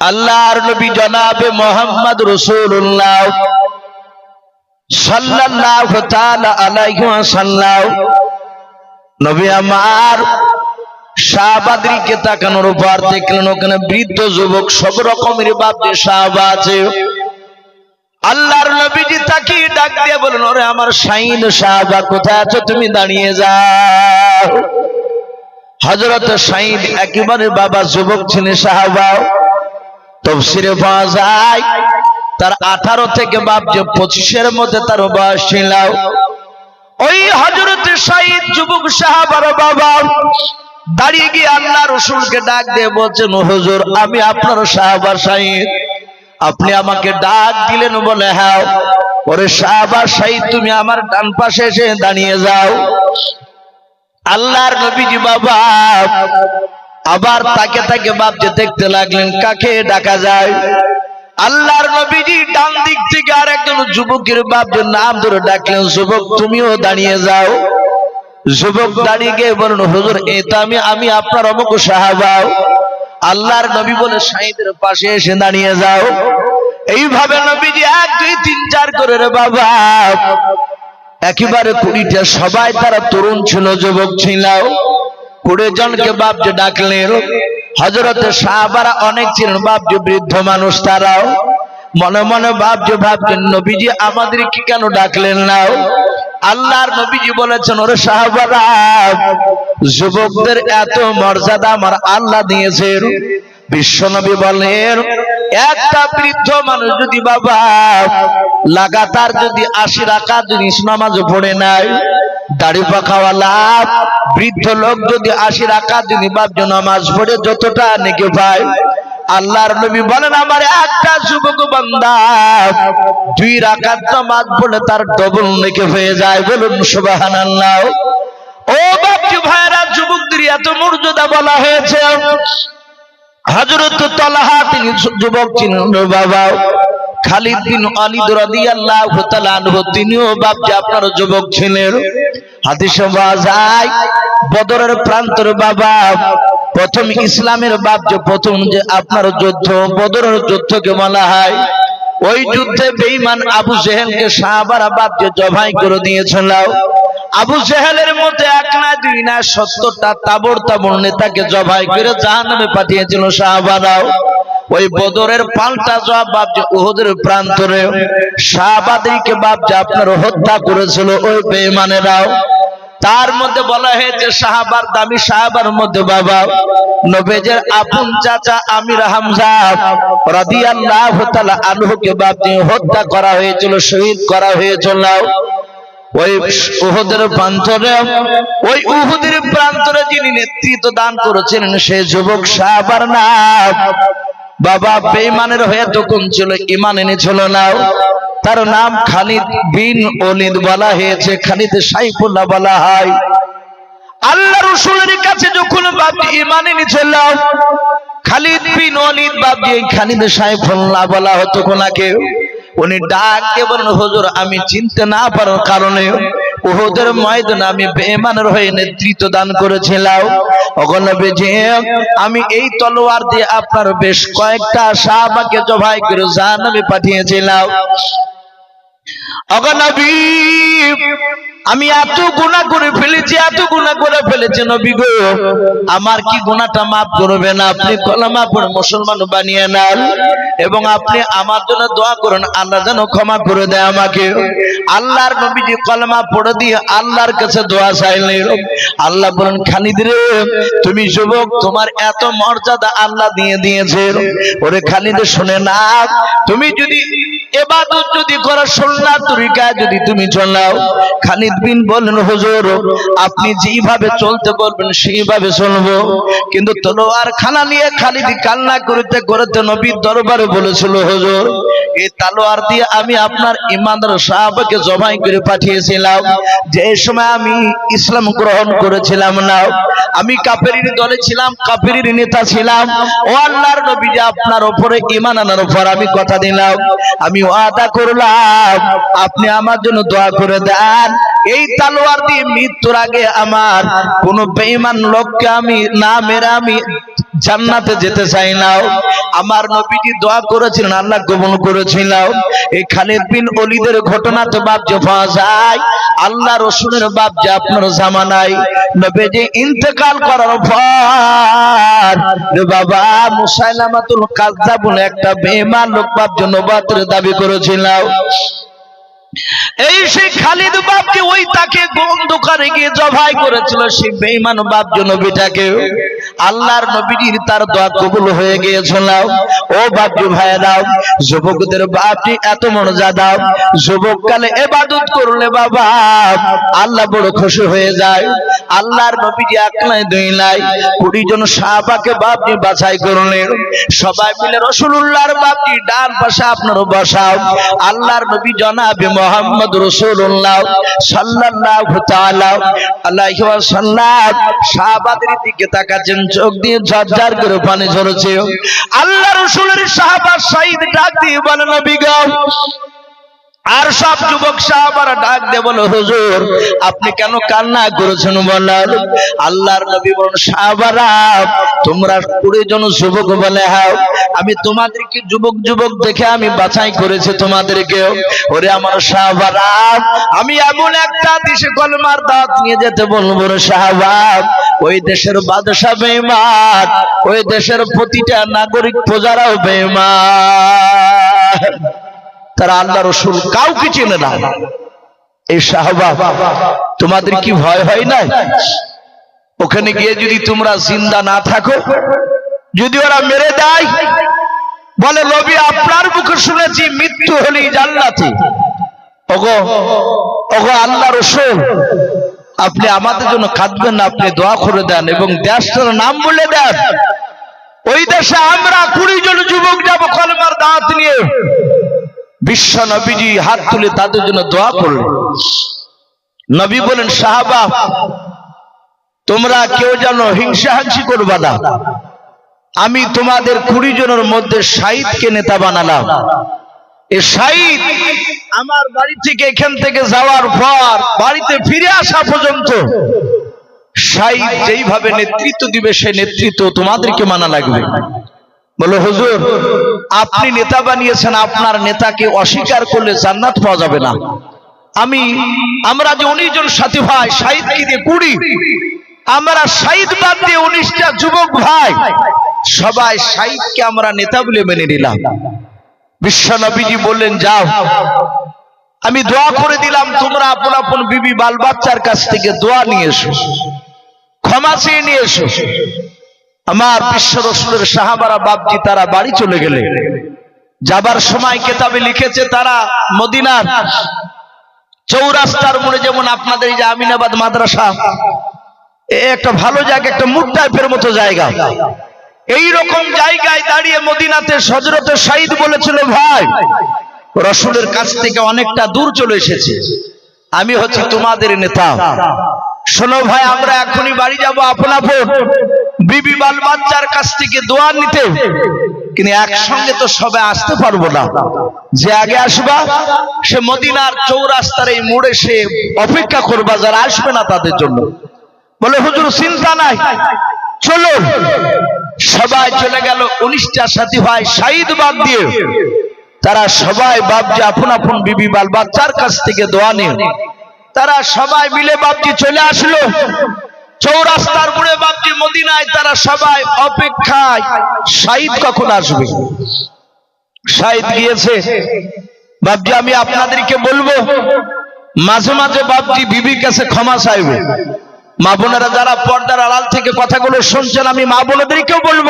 আল্লাহর নবী জনাবে মোহাম্মদ রসুল্লাহ নবী আমার তাকানোর উপর দেখলেন, ওখানে বৃদ্ধ যুবক সব রকমের শাহবা আছে। আল্লাহর নবীজি তাকিয়ে ডাক দিয়ে বলেন ওরে আমার শাইন সাহাবা কোথায় আছো? তুমি দাঁড়িয়ে যাও। হজরত শাইন একেবারে বাবা যুবক ছিলেন সাহাবা তফসিরে পাওয়া যায় তার আঠারো থেকে বাপ যে পঁচিশের মধ্যে তার বয়স ছিল, ওই হজরত শাহিদ যুবক সাহাবার বাবা দাঁড়িয়ে গিয়ে আল্লাহ রসুলকে ডাক দিয়ে বলছেন, হজুর, আমি আপনার সাহাবার শাহিদ আপনি আমাকে ডাক দিলেন বলে হ্যাঁ। ওরে সাহাবার শাহিদ তুমি আমার ডান পাশে এসে দাঁড়িয়ে যাও। আল্লাহর নবীজি বাবা আবার তাকে তাকে বাপকে দেখতে লাগলেন, কাকে ডাকা যায়? আল্লাহর নবীজি ডান দিক থেকে আর একজন যুবকের বাপের নাম ধরে ডাকলেন, যুবক, তুমিও দাঁড়িয়ে যাও। যুবক দাঁড়িয়ে গিয়ে বলুন হুজুর এই তো আমি আমি আপনার অমুক সাহাবাও আল্লাহর নবী বলে শাহিদের পাশে এসে দাঁড়িয়ে যাও। এইভাবে নবীজি এক, দুই, তিন, চার করে, রে বাবা, একেবারে কুড়িটা সবাই তারা তরুণ ছিল, যুবক ছিল কুড়ি জনকে বাপকে ডাকলেন। হজরত সাহাবারা অনেক ছিলেন, বাপজি বৃদ্ধ মানুষ তারাও। মনে মনে বাপজি ভাবছেন, নবীজি আমাদের কি কেন ডাকলেন না? আল্লাহর নবীজি বলেছেন, ওরে সাহাবারা যুবকদের এত মর্যাদা আমার আল্লাহ দিয়েছেন। বিশ্বনবী বলেন, একটা বৃদ্ধ মানুষ যদি বাবা লাগাতার যদি আশি রাখা যদি নামাজ পড়ে নাই, দাড়ি পাখাওয়ালা বৃদ্ধ লোক যদি আশি রাখা যদি বাপ নামাজ পড়ে যতটা নেকে পায়, আল্লাহর নবী বলেন, আমার একটা যুবক বান্দা দুই রাকাত নামাজ পড়ে তার ডবল নেকে হয়ে যায়। বলুন, সুবহানাল্লাহ। ও বাপজি ভাইরা, যুবকদের এত মর্যাদা বলা হয়েছে। হজরত তিনি যুবক তিনিও আপনার যুবক ছিলেন। হাদিসে পাওয়া বদরের প্রান্তর বাবা, প্রথম ইসলামের বাপ যে প্রথম যে আপনার যুদ্ধ, বদরের যুদ্ধকে বলা হয়, ওই যুদ্ধে বেঈমান আবু জেহেলকে সাহাবারা বাপ যে জবাই করে দিয়েছিল। আবু জেহেলের মধ্যে এক না দুই না সত্তরটা তাবর তাবর নেতাকে জবাই করে জাহান্নামে পাঠিয়েছিল সাহাবারাও ওই বদরের পাল্টা জবাব বাপ যে উহুদের প্রান্তরে শাহবাদীকে বাপ যে আপনার হত্যা করেছিল ওই বেঈমানেরাও। তার মধ্যে বলা হয়েছে সাহাবার দামি সাহাবার মধ্যে বাবা। নবেজের আপন চাচা আমির হামজা রাদিয়াল্লাহু আনহুকে বাপ দিয়ে হত্যা করা হয়েছিল, শহীদ করা হয়েছিল। ওই উহুদের প্রান্তরে, ওই উহুদের প্রান্তরে যিনি নেতৃত্ব দান করেছিলেন সে যুবক সাহাবার নাম বাবা বেঈমানের হয়ে তখন ছিল ইমান এনেছিল না। তার নাম খালিদ বিন ওলিদ বলা হয়েছে, খালিদ সাইফুল্লাহ বলা হয়। আল্লাহ রসুলের কাছে যখন বাপি ইমান এনেছিল, খালিদ বিন ওলিদ বাপি খালিদ সাইফুল্লাহ বলা হতো কোনাকে উনি ডাক বলেন, হুজুর, আমি চিনতে না পারার কারণে ওহদের ময়দানে আমি বেমানের হয়ে নেতৃত্ব দান করেছিলাম। আমি এই তলোয়ার দিয়ে আপনার বেশ কয়েকটা সাহাবাকে জবাই করে জাহান্নামে পাঠিয়েছিলাম। আমি এত গুণা করে ফেলেছি, এত গুণা করে ফেলেছি নবী গো। আমার কি গুণাটা মাফ করবেন আপনি কলামা পড়ে মুসলমান বানিয়ে নেন এবং আপনি আমার জন্য দোয়া করুন, আল্লাহ যেন ক্ষমা করে দেয় আমাকে। আল্লাহর নবীজি কলমা পড়ে দিয়ে আল্লাহর কাছে দোয়া চাইলেন। আল্লাহ বলেন খালিদ রে, তুমি যুবক, তোমার এত মর্যাদা আল্লাহ দিয়ে দিয়েছে ওরে খালিদ, শুনে না, তুমি যদি এবাদত যদি করা সুন্নাত তরিকায় যদি তুমি চলাও খালিদ বিন বলেন, হুজুর, আপনি যেভাবে চলতে বলবেন সেইভাবে চলবো। কিন্তু তলোয়ার খানা নিয়ে খালিদ কান্না করতে করতে নবীর দরবারে বলেছিল, হুজুর এই তালোয়ার দিয়ে আমি আপনার ইমানদার সাহাবাকে জবাই করে পাঠিয়েছিলাম। যে সময় আমি ইসলাম গ্রহণ করেছিলাম না, আমি কাপেরির দলে ছিলাম কাপেরির নেতা ছিলাম। ও আল্লাহর নবী আপনার উপরে ইমান আনার উপর আমি কথা দিলাম। আমি ওয়াদা করলাম, আপনি আমার জন্য দোয়া করে দেন। এই তালোয়ার দিয়ে মৃত্যুর আগে আমার কোন বেঈমান লোককে আমি না মেরে আমি জান্নাতে যেতে চাই না। আমার নবীজি দোয়া করেছিলেন, আল্লাহ কবুল করেছিল। এই খালিদ বিন অলিদের ঘটনা তো বাপ যে পাওয়া যায়। আল্লাহ রসুলের বাপ যে আপনার জামানায় নবীজি ইন্তেকাল করার পর বাবা মুসাইলামাতুল বলে একটা বেঈমান লোক বাপ যে নবাতের দাবি করেছিল। এই সেই খালিদ বাপকে ওই তাকে অন্ধকারে গিয়ে করেছিল বাপ নবীটাকে। আল্লাহর নবীর তার দোয়া কবুল হয়ে গিয়েছিল। ও বাপজি ভাইয়েরাও যুবকদের বাপটি এত মর্যাদা যুবক কালে এবাদত করলে বাবা, আল্লাহ বড় খুশি হয়ে যায়। আল্লাহর এক নাই দুই নাই কুড়ি জন সাহাবাকে বাপটি বাছাই করলেন। সবাই মিলে রসুল্লাহর বাপটি ডান পাশে আপনারও বসাও। আল্লাহর নবী জনাবে মোহাম্মদ রসুল্লাহ সাল্লাহ আল্লাহ ওয়াসাল্লাম সাহাবাদের দিকে তাকাচ্ছেন চোখ দিয়ে ঝরঝর করে পানি ঝরেছে। আল্লাহ রসুলের সাহাবাদ শহীদ ডাক দিয়ে বলেন গো আর সব যুবক সাহাবারা ডাক দে বলো, হুজুর, আপনি কেন কান্না করেছেন বলেন? আল্লাহর নবী বলেন, সাহাবারা, তোমরা কুড়ি জন যুবক বলে, হাও, আমি তোমাদেরকে যুবক যুবক দেখে আমি বাছাই করেছি তোমাদেরকে। ওরে আমার সাহাবারা, আমি এমন একটা দেশে কলমার দাঁত নিয়ে যেতে বলব সাহাবাব ওই দেশের বাদশা বেমান ওই দেশের প্রতিটা নাগরিক প্রজারাও বেমান তারা আল্লাহ রসুল কাউকে চেনে না। এই সাহবা, তোমাদের কি ভয় হয় না ওখানে গিয়ে যদি তোমরা জিন্দা না থাকো, যদি ওরা মেরে দেয়, বলে লবি আপনার মুখে শুনেছি, মৃত্যু হলেই জান্নাতি। ওগো ওগো, আল্লাহ রসুল, আপনি আমাদের জন্য কাঁদবেন না, আপনি দোয়া করে দেন এবং দেশটার নাম বলে দেন। ওই দেশে আমরা কুড়ি জন যুবক যাব কলমার দাঁত নিয়ে। বিশ্ব নবীজি হাত তুলে তাদের জন্য দোয়া করলেন। নবী বলেন, সাহাবা, তোমরা কেউ যেন হিংসাহাংসি করবা না। আমি তোমাদের কুড়ি জনের মধ্যে শাহিদকে নেতা বানালাম। এ শাহিদ আমার বাড়ি থেকে এখান থেকে যাওয়ার পর বাড়িতে ফিরে আসা পর্যন্ত শাহিদ যেইভাবে নেতৃত্ব দিবে, সেই নেতৃত্ব তোমাদেরকে মানা লাগবে। বলো, হুজুর, আপনি নেতা বানিয়েছেন, আপনার নেতাকে অস্বীকার করলে জান্নাত পাওয়া যাবে না। আমি, আমরা যে উনিশ জন সাথী ভাই দিয়ে কুড়ি, আমরা শাহিদ বাদ দিয়ে উনিশটা যুবক ভাই, সবাই শাহিদকে আমরা নেতা বলে মেনে নিলাম। বিশ্ব নবীজি বললেন, যাও। আমি দোয়া করে দিলাম, তোমরা আপন আপন বিবি বাল বাচ্চার কাছ থেকে দোয়া নিয়ে এসো, ক্ষমা চেয়ে নিয়ে এসো। আমার বিশ্ব রসুলের সাহাবারা বাপজি, তারা বাড়ি চলে গেলে। যাবার সময় কেতাবে লিখেছে তারা মদিনার চৌরাস্তার মোড়ে যেমন আপনাদের যে আমিনাবাদ মাদ্রাসা একটা ভালো জায়গা, একটা মুড মতো জায়গা। এই রকম জায়গায় দাঁড়িয়ে মদিনাতে সজরতে সাইদ বলেছিল, ভাই, রসুলের কাছ থেকে অনেকটা দূর চলে এসেছে। আমি হচ্ছি তোমাদের নেতা। শোনো ভাই, আমরা এখনই বাড়ি যাব, আপন আপন বিবি বাল বাচ্চার কাছ থেকে দোয়া নিতে। কিন্তু একসঙ্গে তো সবে আসতে পারব না। যে আগে আসবা, সে মদিনার চৌরাস্তার এই মোড়ে সে অপেক্ষা করবা, যারা আসবে না তাদের জন্য। বলে, হুজুর, চিন্তা নাই। চলো। সবাই চলে গেল, উনিশটা সাথী ভাই শাহিদ বাদ দিয়ে। তারা সবাই বাপজি আপন আপন বিবি বাল বাচ্চার কাছ থেকে দোয়া নিয়ে। তারা সবাই মিলে বাপজি চলে আসলো। চৌরাস্তার মোড়ে বাপজি মদিনায়, তারা সবাই অপেক্ষায় শাহিদ কখন আসবে? শাহিদ গিয়েছে। বাপজি, আমি আপনাদেরকে বলব, মাঝে মাঝে বাপজি বিবির কাছে ক্ষমা চাইবে। মা বোনেরা যারা পর্দার আড়াল থেকে কথাগুলো শুনছেন, আমি মা বোনেদেরকেও বলব,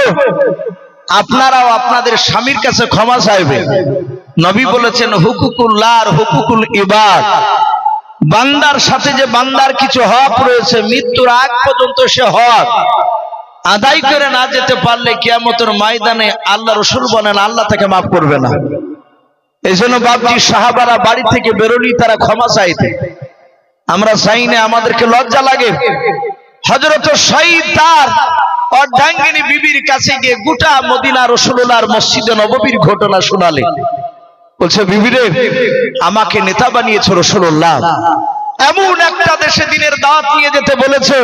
আপনারাও আপনাদের স্বামীর কাছে ক্ষমা চাইবে। নবী বলেছেন হুকুকুল্লাহ হুকুকুল ইবাদ। বান্দার সাথে যে বান্দার কিছু হক রয়েছে, মৃত্যুর আগ পর্যন্ত সে হক। আদায় করে না যেতে পারলে কিয়ামতের ময়দানে আল্লাহ রসুল বলেন, আল্লাহ তাকে মাফ করবে না। এই জন্য বাপজি সাহাবারা বাড়ি থেকে বেরোলি তারা ক্ষমা চাইতে। আমরা চাই না আমাদেরকে লজ্জা লাগে। হজরত শহীদ তার অর্ধাঙ্গিনী বিবির কাছে গিয়ে গোটা মদিনা রসুল্লাহর মসজিদে নববীর ঘটনা শোনালে। বলছে বিবিরে আমাকে নেতা বানিয়েছে রসুল্লাহ এমন একটা দেশে দিনের দাঁত নিয়ে যেতে বলেছে,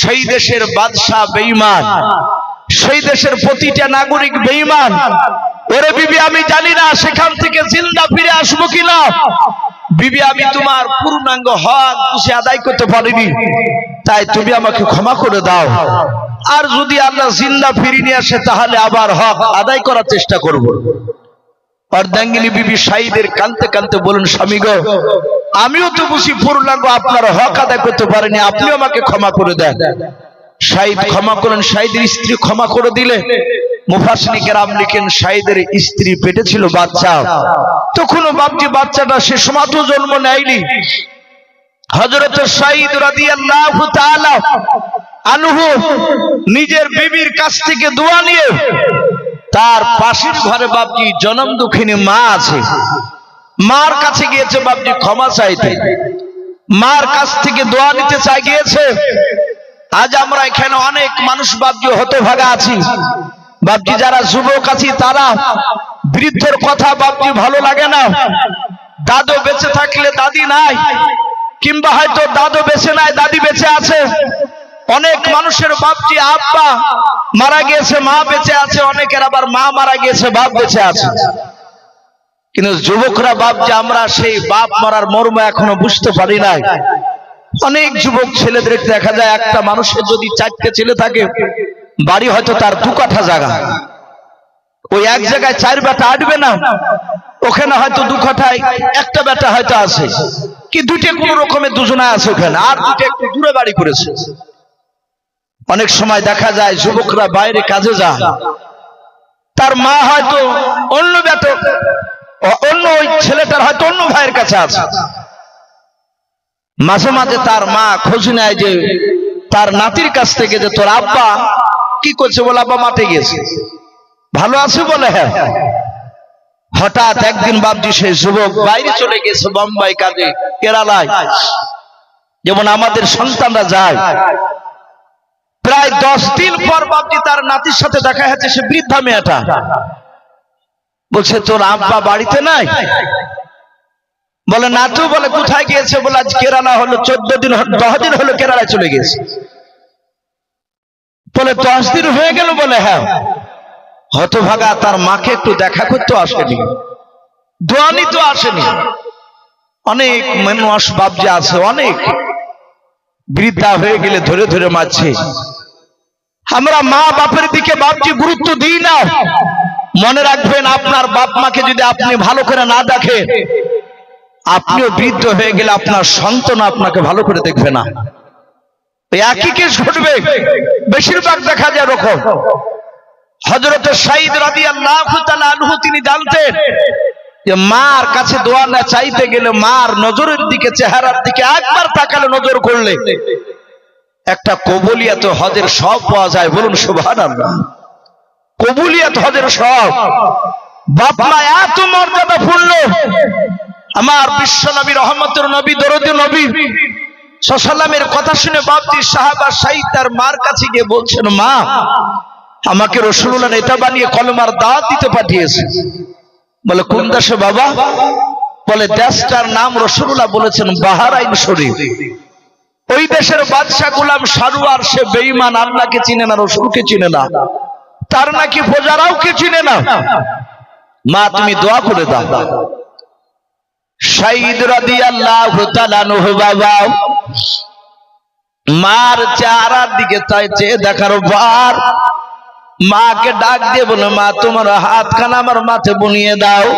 সেই দেশের বাদশাহ বেঈমান, সেই দেশের প্রতিটা নাগরিক বেঈমান। ওরে বিবি, আমি জানি না সেখান থেকে জিন্দা ফিরে আসব কিনা। বিবি, আমি তোমার পূর্ণাঙ্গ হক খুশি আদায় করতে পারিনি, তাই তুমি আমাকে ক্ষমা করে দাও। আর যদি আল্লাহ জিন্দা ফিরিয়ে আসে, তাহলে আবার হক আদায় করার চেষ্টা করব। অর্ধাঙ্গিনী বিবি সাইদের কানতে কানতে বলুন, স্বামী গো, আমিও তো বুঝি পূর্ণাঙ্গ, আপনার হক আদায় করতে পারিনি, আপনিও আমাকে ক্ষমা করে দেন। শাহিদ ক্ষমা করেন শাহিদের স্ত্রী ক্ষমা করে দিলে। মুফাসনি কেরাম লিখেন শাহিদের স্ত্রী পেটে ছিল বাচ্চা। তখনও বাপজি বাচ্চাটা সে সমাজও জন্ম নেয়নি। হজরত শাহিদ রাদিয়াল্লাহু তাআলা আনহু নিজের বিবির কাছ থেকে দোয়া নিয়ে তার পাশের ঘরে বাপজি জনম দুঃখিনী মা আছে। মার কাছে গিয়েছে বাপজি ক্ষমা চাইতে। মার কাছ থেকে দোয়া নিতে চাই গিয়েছে। আজ আমরা এখানে অনেক মানুষ বাপজি হতভাগা আছি। বাপজি যারা যুবক আছি, তারা বৃদ্ধর কথা বাপজি ভালো লাগে না। দাদু বেঁচে থাকলে দাদি নাই, কিংবা হয়তো দাদু বেঁচে নাই, দাদি বেঁচে আছে। অনেক মানুষের বাপজি আব্বা মারা গিয়েছে, মা বেঁচে আছে, অনেকের আবার মা মারা গিয়েছে, বাপ বেঁচে আছে। কিন্তু যুবকরা বাপ যে আমরা সেই বাপ মারার মর্ম এখনও বুঝতে পারি নাই। অনেক যুবক ছেলেদের দেখা যায়, একটা মানুষের যদি চারটে ছেলে থাকে, বাড়ি হয়তো তার দু কাঠা জায়গা। ওই এক জায়গায় চার বেটা আটবে না, ওখানে হয়তো দু কাঠায় একটা বেটা হয়তো আছে। কি দুইটা কোন রকমের দুজনা আছে ওখানে, আর দুইটা একটু দূরে বাড়ি করেছে। অনেক সময় দেখা যায় যুবকরা বাইরে কাজে যায়। তার মা হয়তো অন্য বেটা অন্য ওই ছেলেটার হয়তো অন্য ভাইয়ের কাছে আছে। মাঝে মাঝে তার মা খোঁজ নেয় যে তার নাতির কাছ থেকে যে তোর আব্বা কি করছে বলে আব্বা মাঠে গেছে ভালো আছে বলে হ্যাঁ। হঠাৎ একদিন বাবজি সেই যুবক বাইরে চলে গেছে বোম্বাই কাজে, কেরালায়। যেমন আমাদের সন্তানরা যায় প্রায় দশ দিন পর বাবজি তার নাতির সাথে দেখা যাচ্ছে সে বৃদ্ধা মেয়েটা। বলছে, তোর আব্বা বাড়িতে নাই? বলে, নাতু, বলে, কোথায় গিয়েছে? বলে, আজ কেরালা হলো, চোদ্দ দিন দশ দিন হলো কেরালায় চলে গেছে বলে, দশ দিন হয়ে গেল? বলে হ্যাঁ। হতভাগা তার মাকে একটু দেখা করতে আসেনি। দোয়ানি তো আসেনি। অনেক মানুষ বাবজে আছে, অনেক। বৃদ্ধা হয়ে গেলে ধরে ধরে মারছে। আমরা মা বাপের দিকে বাপজি গুরুত্ব দিই না। মনে রাখবেন, আপনার বাপ মাকে যদি আপনি ভালো করে না দেখে, আপনিও বৃদ্ধ হয়ে গেলে আপনার সন্তান আপনাকে ভালো করে দেখবে না। একই কেস ঘটবে, বেশিরভাগ দেখা যায় এরকম। হজরত সাইদ রাদি আল্লাহ আনহু, তিনি জানতেন যে মার কাছে দোয়া না চাইতে গেলে মার নজরের দিকে, চেহারার দিকে একবার তাকালে নজর করলে একটা কবুলিয়াত হজের সব পাওয়া যায়, বলুন সুভান কবুলিয়াত হজের সব। বাপ মা এত মর্যাদা পূর্ণ। আমার বিশ্ব নবী রহমতের নবী, দরদি নবী। সাল্লামের কথা শুনে বাপজি সাহাবা সাহিদ তার মার কাছে গিয়ে বলছেন, মা, আমাকে রসুল্লাহ নেতা বানিয়ে কলমার দাঁত দিতে পাঠিয়েছে। বলে, কোন দাসে বাবা? বলে, দেশটার নাম রসুল্লাহ বলেছেন, বাহারাইন শরীফ। ওই দেশের বাদশাহ গুলাম সারুয়ার, সে বেঈমান, আল্লাহকে চিনে না, রসুলকে চিনে না। তার নাকি প্রজারাও কে চিনে না? মা, তুমি দোয়া করে দাও। শহীদ রাদিয়াল্লাহু তাআলা আনহু বাবা, মার চেহারার দিকে চেয়ে দেখার বার মাকে ডাক দিয়ে বলে, মা, তোমার হাতখানা আমার মাথে বুনিয়ে দাও।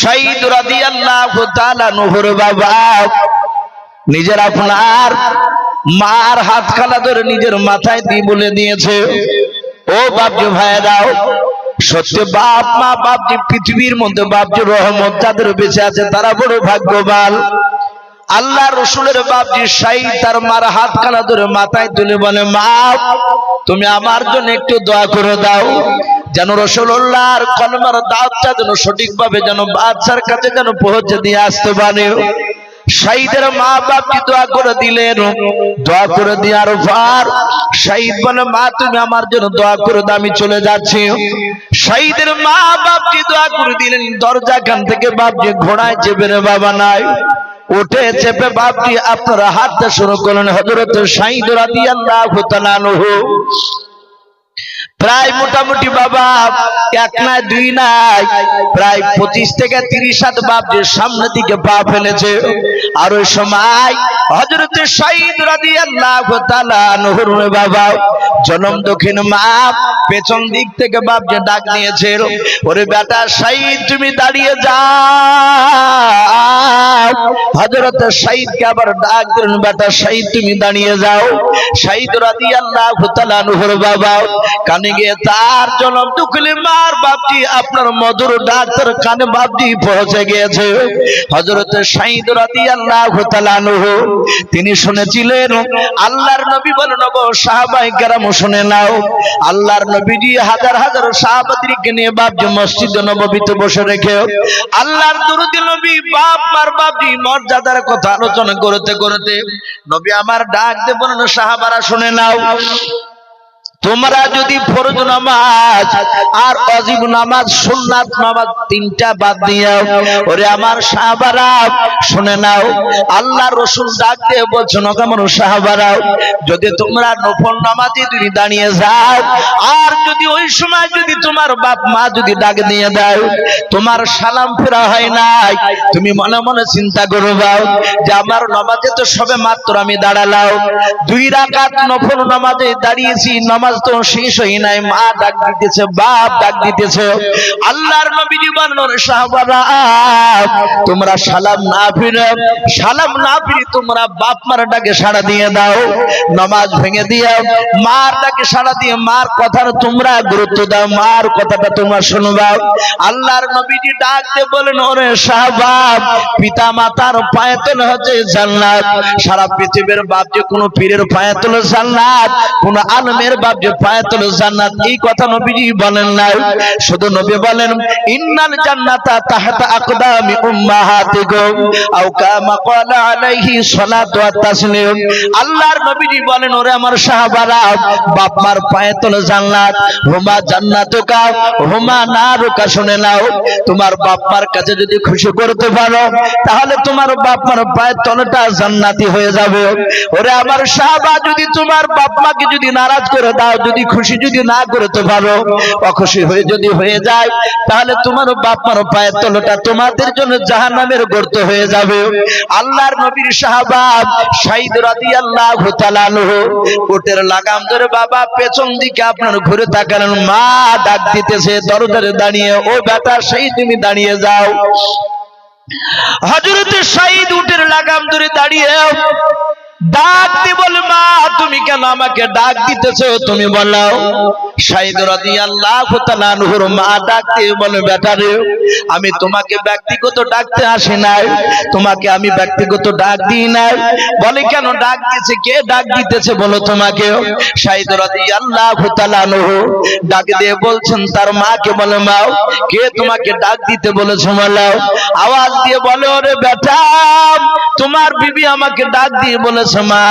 শহীদ রাদিয়াল্লাহু তাআলা নহর বাবা নিজের আপনার মার হাতখানা ধরে নিজের মাথায় দিয়ে বলে দিয়েছে। ও বাপজি ভাইয়া দাও সত্যি বাপ মা, বাপজি পৃথিবীর মধ্যে, বাপজি রহমত যাদের বেঁচে আছে, তারা বড় ভাগ্যবান। আল্লাহ রসুলের বাপজি সাই, তার মার হাত খানা ধরে মাথায় তুলে বলে, মা, তুমি আমার জন্য একটু দোয়া করে দাও, যেন রসুল্লাহর কলমার দাঁতটা যেন সঠিকভাবে যেন বাচ্চার কাছে যেন পৌঁছে দিয়ে আসতে পারে। শাহিদের মা বাপকে দোয়া করে দিলেন? দোয়া করে দেওয়ার পর শাহিদ বলে, মা, তুমি আমার জন্য দোয়া করে দাও, আমি চলে যাচ্ছি। শাহিদের মা বাপকে দোয়া করে দিলেন? দরজা খান থেকে বাপকে ঘোড়ায় চেপে রে, বাবা, নাই। উঠে চেপে বাপটি আপনারা হাঁটতে শুরু করলেন হজরত সাইদ রাদিয়াল্লাহু তাআলা আনহু। প্রায় মোটামুটি বাবা, এক নাই, দুই নাই, প্রায় পঁচিশ থেকে তিরিশ হাত যে সামনের দিকে পা ফেলেছে। আর ওই সময় হজরত রাদিয়াল্লাহু তাআলা আনহুর বাবা, জনম দক্ষিণ পেছন দিক থেকে ডাক নিয়েছে ওরে বেটা সাইদ তুমি দাঁড়িয়ে যাও। হজরত সাইদকে আবার ডাক দিলেন, বেটা সাইদ তুমি দাঁড়িয়ে যাও। রাদিয়াল্লাহু তাআলা আনহুর বাবা, কানে গিয়ে তার জনম দুঃখলি মার বাপটি আপনার মধুর ডাক্তার কানে বাপটি পৌঁছে গিয়েছে হজরত সাইদ রাদিয়াল্লাহু তাআলা তিনি শুনেছিলেন, আল্লাহর নবী বলেন গো সাহাবায়ে কেরাম, শুনে নাও, আল্লাহর নবীজি হাজার হাজার সাহাবাদেরকে নিয়ে বাপজি মসজিদ নববীতে বসে রেখে, আল্লাহর দুরুদি নবী, বাপ মার বাপজি মর্যাদার কথা আলোচনা করতে করতে, নবী আমার ডাক দেবেন সাহাবারা, শুনে নাও। তোমরা যদি ফরজ নামাজ আর অজীব নামাজ, সুন্নাত নামাজ তিনটা বাদ দিও ওরে আমার সাহাবারা, শুনে নাও আল্লাহ রসুল ডাক দিয়ে বলছো না কেমন সাহাবারা, যদি তোমরা নফল নামাজে যদি দাঁড়িয়ে যাও, আর যদি ওই সময় যদি তোমার বাপ মা যদি ডাক দিয়ে দাও তোমার সালাম ফেরা হয় নাই, তুমি মনে মনে চিন্তা করবাও যে আমার নামাজে তো সবে মাত্র আমি দাঁড়ালাম, দুই রাকাত নফল নামাজে দাঁড়িয়েছি, নামাজ তো শেষ হই নাই, মা ডাক দিতেছে, বাপ ডাক দিতেছে। আল্লাহর নবীজি বলেন সাহাবারা, তোমরা সালাম না ফিরে, সালাম না ফিরে তোমরা বাপ মার ডাকে সাড়া দিয়ে দাও, নামাজ ভেঙে দিয়ে, মার ডাকে সাড়া দিয়ে, মার কথার তোমরা গুরুত্ব দাও, মার কথাটা তোমরা শুনবা আল্লাহর নবীজি ডাক দিয়ে বলেন ওরে সাহাবাব পিতা মাতার পায়ে তোলে হচ্ছে জান্নাত। সারা পৃথিবীর বাপ যে কোনো পীরের পায়ে তোলে জান্নাত, কোন আলমের বাপ যে পায়ে তোলে জান্নাত এই নাও। তোমার বাপ কাছে যদি খুশি করতে পারো, তাহলে তোমার বাপ পায়ের তলটা জান্নাতি হয়ে যাবে। ওরে আমার সাহাবা, যদি তোমার বাপ যদি নারাজ করে দাও যদি খুশি যদি না করতে পারো অখুশি হয়ে যদি হয়ে যায়, তাহলে তোমার বাপ মার পায়ের তলটা তোমাদের জন্য জাহান্নামের গর্ত হয়ে যাবে। আল্লাহর নবীর সাহাবা সাইদ রাদিয়াল্লাহু তাআলা আনহু কোটের লাগাম ধরে, বাবা, পেছন দিকে আপনার ঘুরে তাকালেন। মা ডাক দিতেছে, দরজারে দাঁড়িয়ে, ও বেটা, সেই তুমি দাঁড়িয়ে যাও। হজরতে সাইদ উটের লাগাম ধরে দাঁড়িয়ে ডাক দি বল, মা, তুমি কেন আমাকে ডাক দিতেছো? তুমি বলে আমি তোমাকে ব্যক্তিগত ডাকতে আসি নাই। তোমাকে আমি ব্যক্তিগত ডাক দিই নাই। বলে, কেন ডাক দিয়েছে? কে ডাক দিতেছে বলো তোমাকে? সাইদ রাদিয়াল্লাহু তাআলা আনহু ডাক দিয়ে বলছেন, তার মাকে বলে, মা, কে তোমাকে ডাক দিতে বলেছে বলাও। আওয়াজ দিয়ে বলে, ওরে বেটা, তোমার বিবি আমাকে ডাক দিয়ে বলেছে। মা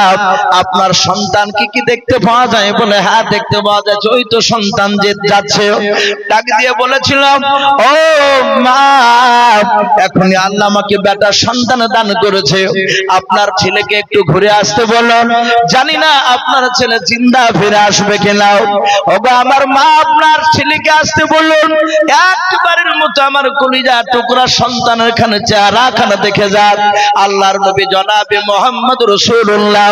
আপনার সন্তান কি কি দেখতে পাওয়া যায়? বলে হ্যাঁ দেখতে পাওয়া যাচ্ছে ওই তো সন্তান যে যাচ্ছে, ডাক দিয়ে বলেছিলাম, ও মা, এখনই আল্লাহ আমাকে বেটা সন্তান দান করেছে। আপনার ছেলেকে একটু ঘুরে আসতে বলুন। জানি না আপনার ছেলে জিন্দা ফিরে আসবে কিনা। ওগো, আমার মা আপনার ছেলেকে আসতে বলুন। একবারের মতো আমার কলিজা টুকরা সন্তানের খানে চেহারা খানা দেখে যাক আল্লাহর নবী জনাবে মোহাম্মদ রসুল্লাহ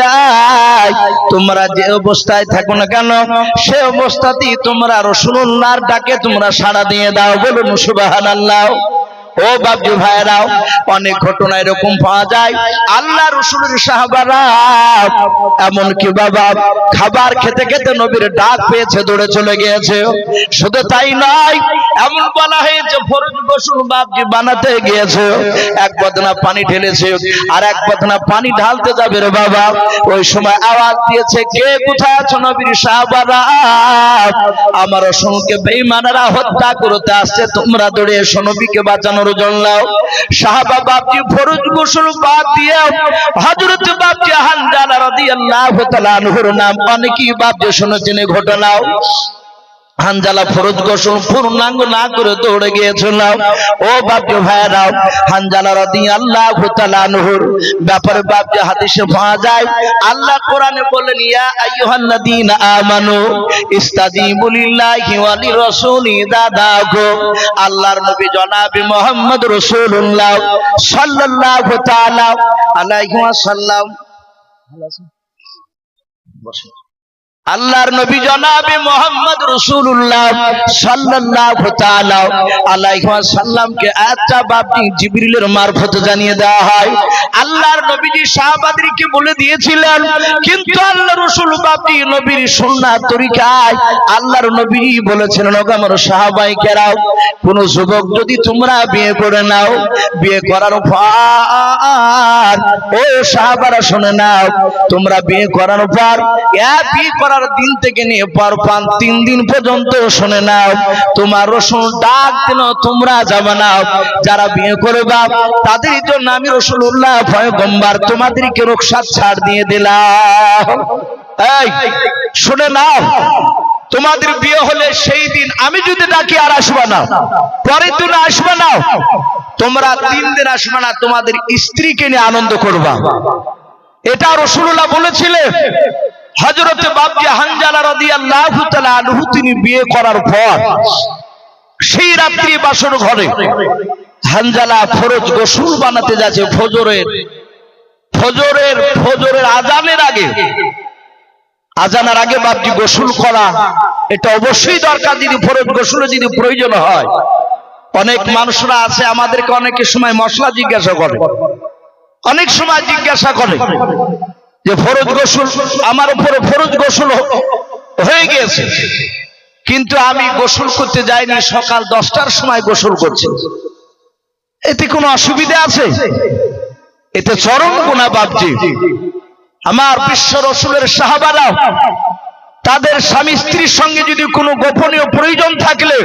দেয়। তোমরা যে অবস্থায় থাকো না কেন, সে অবস্থাতেই তোমরা রসুল্লাহর ডাকে তোমরা সাড়া দিয়ে দাও বলুন সুবাহান আল্লাহ ও বাবজি ভাইরাও অনেক ঘটনা এরকম পাওয়া যায়। আল্লাহ রসুলের সাহাবারা এমন কি বাবা খাবার খেতে খেতে নবীর ডাক পেয়েছে, দৌড়ে চলে গিয়েছে। শুধু তাই নয়, এমন বলা হয়েছে, ফরজ গোসল বাপজি বানাতে গিয়েছে। এক বদনা পানি ঢেলেছে আর এক বদনা পানি ঢালতে যাবে রে বাবা। ওই সময় আওয়াজ দিয়েছে, কে কোথায় আছো নবীর সাহাবারা? আমার অসংখ্য বেঈমানেরা হত্যা করতে আসছে, তোমরা দৌড়ে এসো নবীকে বাঁচানোর লাও সাহাবা বাপজি ফরজ গোসল বাদ দিয়ে হযরত বাপজি হানজালা রাদিয়াল্লাহু তাআলা আনহুর নাম অনেকেই বাপজি শুনেছেন ঘটনাও। হানজালা ফরজ গোসল পূর্ণাঙ্গ না করে দৌড়ে গিয়েছিল ও বাপজি ভাইরাও হানজালা রাদিয়াল্লাহু তাআলা আনহুর ব্যাপারে বাপজি হাদিসে পাওয়া যায়, আল্লাহ কোরআনে বলেন, ইয়া আইয়ুহাল্লাযীনা আমানু ইস্তাজিবু লিল্লাহি ওয়া লিরাসূলি আল্লাহর নবী জনাবে মুহাম্মদ রাসূলুল্লাহ সাল্লাল্লাহু তাআলা আলাইহি ওয়াসাল্লাম। বসে। আল্লাহর নবী জনাবে মোহাম্মদ রসুল্লাহ আলাইহি ওয়াসাল্লামকে আয়াতটা বাপনি জিবরিলের মারফত জানিয়ে দেওয়া হয়। আল্লাহর নবীজি বলে দিয়েছিলেন, কিন্তু আল্লাহ রসুল বাপনি নবীর তরিকায় আল্লাহর নবী বলেছেন ওগো আমার সাহাবাই কেরাও কোন যুবক যদি তোমরা বিয়ে করে নাও, বিয়ে করার পর ও সাহাবারা শুনে নাও, তোমরা বিয়ে করার পর এক করার দিন থেকে নিয়ে পর পান। তিন দিন পর্যন্ত শুনে নাও, তোমার রসুন ডাক দিন তোমরা যাবে না। যারা বিয়ে করবা, তাদের জন্য আমি রসুল্লাহ পয়গম্বার তোমাদেরকে রক্ষার ছাড় দিয়ে দিলাম। এই, শুনে নাও, তোমাদের বিয়ে হলে সেই দিন আমি যদি ডাকি আর আসবে না, পরের দিন আসবে না। তোমরা তিন দিন আসবে না, তোমাদের স্ত্রীকে নিয়ে আনন্দ করবা। এটা রসুল্লাহ বলেছিলেন হজরতে বাবজি হানজালা রাদিয়াল্লাহু তাআলা আনহু তিনি বিয়ে করার পর সেই রাত্রি বাসর ঘরে হানজালা ফরজ গোসল বানাতে যাচ্ছে ফজরের। ফজরের ফজরের আজানের আগে। আজানের আগে বাপজি গোসল করা। এটা অবশ্যই দরকার যদি ফরজ গোসলে যদি প্রয়োজন হয়। অনেক মানুষরা আছে, আমাদেরকে অনেকের সময় মশলা জিজ্ঞাসা করে। অনেক সময় জিজ্ঞাসা করে। যে ফরজ গোসল, আমার উপরে ফরজ গোসল হয়ে গিয়েছে। কিন্তু আমি গোসল করতে যাইনি, সকাল দশটার সময় গোসল করছি। এতে কোনো অসুবিধা আছে? এতে চরম গুণা বাপজি। আমার বিশ্ব রসুলের সাহাবারা, তাদের স্বামী স্ত্রীর সঙ্গে যদি কোনো গোপনীয় প্রয়োজন থাকলে,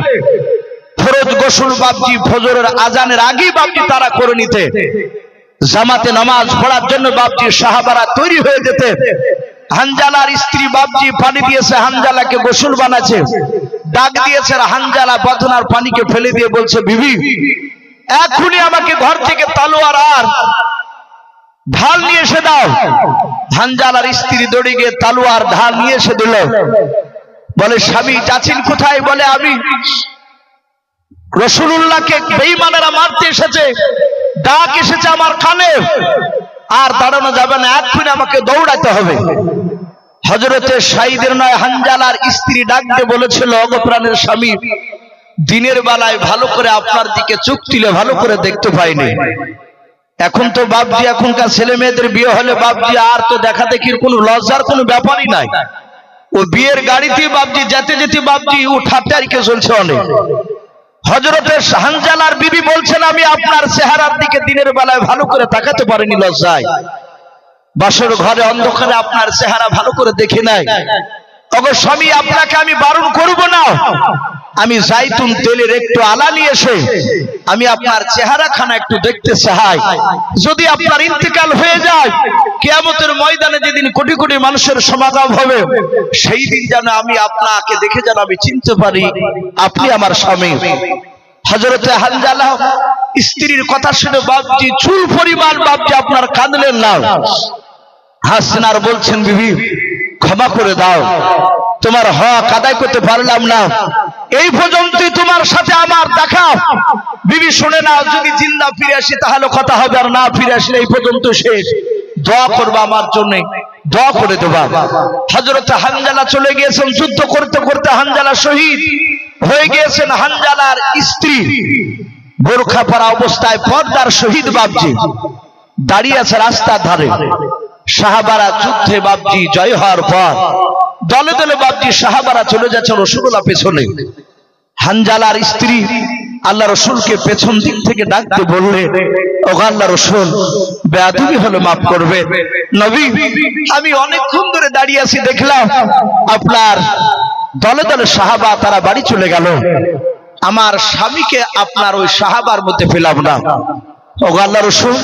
ফরজ গোসল বাপজি ফজরের আজানের আগেই বাপজি তারা করে নিতে। জামাতে নামাজ পড়ার জন্য বাপজি সাহাবারা তৈরি হয়ে যেতে। হানজালার স্ত্রী বাপজি পানি দিয়েছে, হানজালাকে গোসল বানাচ্ছে। ডাক দিয়েছে হানজালা বদনার পানিকে ফেলে দিয়ে বলছে, বিবি, এখনই আমাকে ঘর থেকে তালোয়ার আর ঢাল নিয়ে এসে দাও। হানজালার স্ত্রী দড়ি গিয়ে তালোয়ার, ঢাল নিয়ে এসে দিল। বলে, স্বামী, যাচ্ছেন কোথায়? বলে, আমি রসুল্লাহকে বেইমানেরা মারতে এসেছে। ডাক এসেছে আমার কানে। আর দাঁড়ানো যাবে না, এক্ষুনি আমাকে দৌড়াতে হবে। হজরতে সাইদের নয়, হানজালার স্ত্রী ডাক দিয়ে বলেছিল অগপ্রাণের স্বামী, দিনের বেলায় ভালো করে আপনার দিকে চোখ তুলে ভালো করে দেখতে পাইনি। এখন তো বাপজি, এখনকার ছেলে মেয়েদের বিয়ে হলে বাপজি, আর তো দেখা দেখির কোনো লজ্জার কোনো ব্যাপারই নাই। ও বিয়ের গাড়িতে বাপজি, যেতে যেতে বাপজি ও ঠাট্টা রেখে চলছে অনেক। হজরতের হানজালার বিবি বলছেন, আমি আপনার চেহারার দিকে দিনের বেলায় ভালো করে তাকাতে পারিনি লজ্জায়। বাসর ঘরে অন্ধকারে আপনার চেহারা ভালো করে দেখি নাই। তবে স্বামী, আপনাকে আমি বারণ করব না। আমি জাইতুন তেলের একটু আলা নিয়ে এসে আমি আপনার চেহারা খানা একটু দেখতে চাই। যদি আপনার ইন্তেকাল হয়ে যায় কেয়ামতের ময়দানে যেদিন কোটি কোটি মানুষের সমাগম হবে সেই দিন যেন আমি আপনাকে দেখে যেন আমি চিনতে পারি আপনি আমার স্বামী। হজরতে হানজালা স্ত্রীর কথা শুনে বাপজি চুল পরিমাণ বাপজি আপনার কাঁদলেন না। হাসছেন আর বলছেন বিবি ক্ষমা করে দাও। তোমার হক আদায় করতে পারলাম না। এই পর্যন্তই তোমার সাথে আমার দেখা। বিবি, শুনে না, যদি জিন্দা ফিরে আসি তাহলে কথা হবে, আর না ফিরে আসলে এই পর্যন্ত শেষ। দোয়া করবা আমার জন্য। দোয়া করে দেবা। হজরত হানজালা চলে গিয়েছেন, যুদ্ধ করতে করতে হানজালা শহীদ হয়ে গিয়েছেন হানজালার স্ত্রী। বোরখা পরা অবস্থায় পর্দার শহীদ বাবজি দাঁড়িয়ে আছে রাস্তার ধারে। সাহাবারা যুদ্ধে বাবজি জয় হওয়ার পর দলে দলে বাবজি সাহাবারা চলে যাচ্ছে রসুল্লাহ পেছনে। হানজালার স্ত্রী আল্লাহ রসুলকে পেছন দিক থেকে ডাকতে বললে ও আল্লাহ রসুল, বেয়াদুবি হলে মাফ করবে। নবী, আমি অনেকক্ষণ ধরে দাঁড়িয়ে আছি, দেখলাম আপনার দলে দলে সাহাবা তারা বাড়ি চলে গেল। আমার স্বামীকে আপনার ওই সাহাবার মধ্যে পেলাম না। ও আল্লাহ রসুল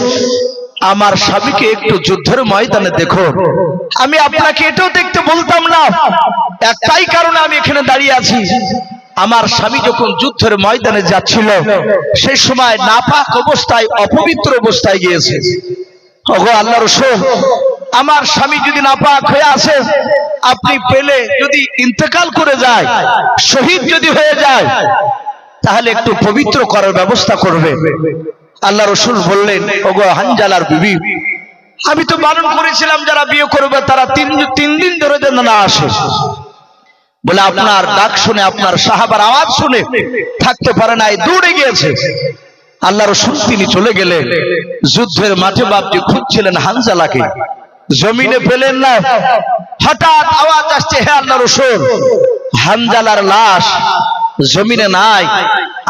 আমার স্বামীকে একটু যুদ্ধের ময়দানে দেখো। আমি আপনাকে এটাও দেখতে বলতাম না। একটাই কারণে আমি এখানে দাঁড়িয়ে আছি। আমার স্বামী যখন যুদ্ধের ময়দানে যাচ্ছিল সেই সময় নাপাক অবস্থায়, অপবিত্র অবস্থায় গিয়েছে। ওগো আল্লাহ রসুল, আমার স্বামী যদি নাপাক হয়ে আসে, আপনি পেলে যদি ইন্তেকাল করে যায়, শহীদ যদি হয়ে যায়, তাহলে একটু পবিত্র করার ব্যবস্থা করবে। আল্লাহ রসুল বললেন, ওগো হানজালার বিবি, আমি তো বারণ করেছিলাম যারা বিয়ে করবে, তারা তিন তিন দিন ধরে যেন না আসে। বলে আপনার ডাক শুনে, আপনার সাহাবার আওয়াজ শুনে থাকতে পারে নাই দৌড়ে গিয়েছে। আল্লাহ রসুল তিনি চলে গেলেন। যুদ্ধের মাঠে বাপজি খুঁজছিলেন হানজালাকে। জমিনে পেলেন না। হঠাৎ আওয়াজ আসছে, হে আল্লাহ রসুল, হানজালার লাশ জমিনে নাই।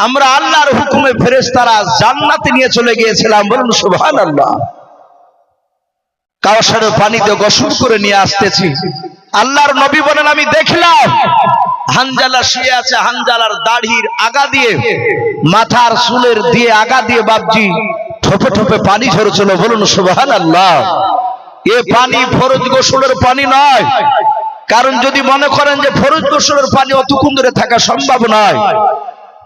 আমরা আল্লাহর হুকুমে ফেরেশতারা জান্নাতে নিয়ে চলে গিয়েছিলাম বলুন সুবহানাল্লাহ। কাউসারের পানিতে গোসল করে নিয়ে আসতেছি। আল্লাহর নবী বলেন, আমি দেখলাম হানজালা শুয়ে আছে, হানজালার দাড়ির আগা দিয়ে, মাথার চুলের দিয়ে আগা দিয়ে বাপজি ঠোপে ঠোপে পানি ঝরছিল বলুন সুবহান আল্লাহ এ পানি ফরজ গোসলের পানি নয়। কারণ যদি মনে করেন যে ফরজ গোসলের পানি অতক্ষণ ধরে থাকা সম্ভব নয়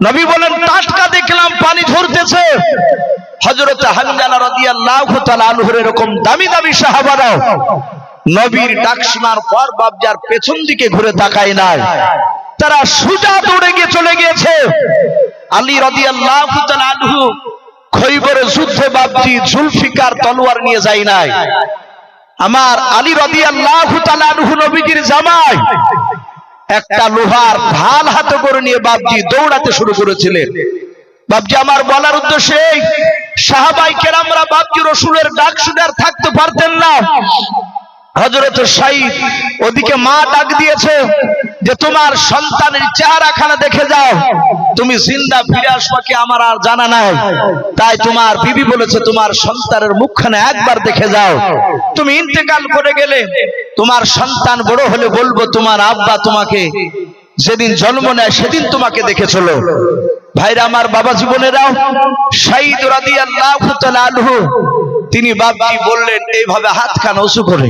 নবী বলেন টাটকা দেখলাম, পানি ঝরতেছে হজরত হানজালা রাদিয়াল্লাহু তাআলা আনহুর এরকম দামি দামি সাহাবারাও নবীর ডাক শোনার পর বাবজার পেছন দিকে ঘুরে তাকায় নাই। তারা সুজা দৌড়ে গিয়ে চলে গিয়েছে। আলী রাদিয়াল্লাহু তাআলা আনহু খৈবরের যুদ্ধে বাবজি জুলফিকার তলোয়ার নিয়ে যায় নাই। আমার আলী রাদিয়াল্লাহু তাআলা আনহু নবীজির জামাই একটা লোহার ঢাল হাতে করে নিয়ে বাবজি দৌড়াতে শুরু করেছিলেন। বাবজি আমার বলার উদ্দেশ্যে সাহাবাই কেরামরা বাবজি রসুলের ডাক শুনে আর থাকতে পারতেন না। হজরত সাইদ ওদিকে মা ডাক দিয়েছে যে তোমার সন্তানের চেহারাখানা দেখে যাও, তুমি জিন্দা ফিরে আসবা কি আমার আর জানা নাই। তাই তোমার বিবি বলেছে, তোমার সন্তানের মুখখানে একবার দেখে যাও। তুমি ইন্তেকাল করে গেলে তোমার সন্তান বড় হলে বলব, তোমার আব্বা তোমাকে যেদিন জন্ম নেয় সেদিন তোমাকে দেখে চলো। ভাইরা আমার বাবা জীবনেরাও শাহিদ রাদিয়াল্লাহু তাআলা আনহু, তিনি বাবাজি বললেন, এইভাবে হাত খান উঁচু করে।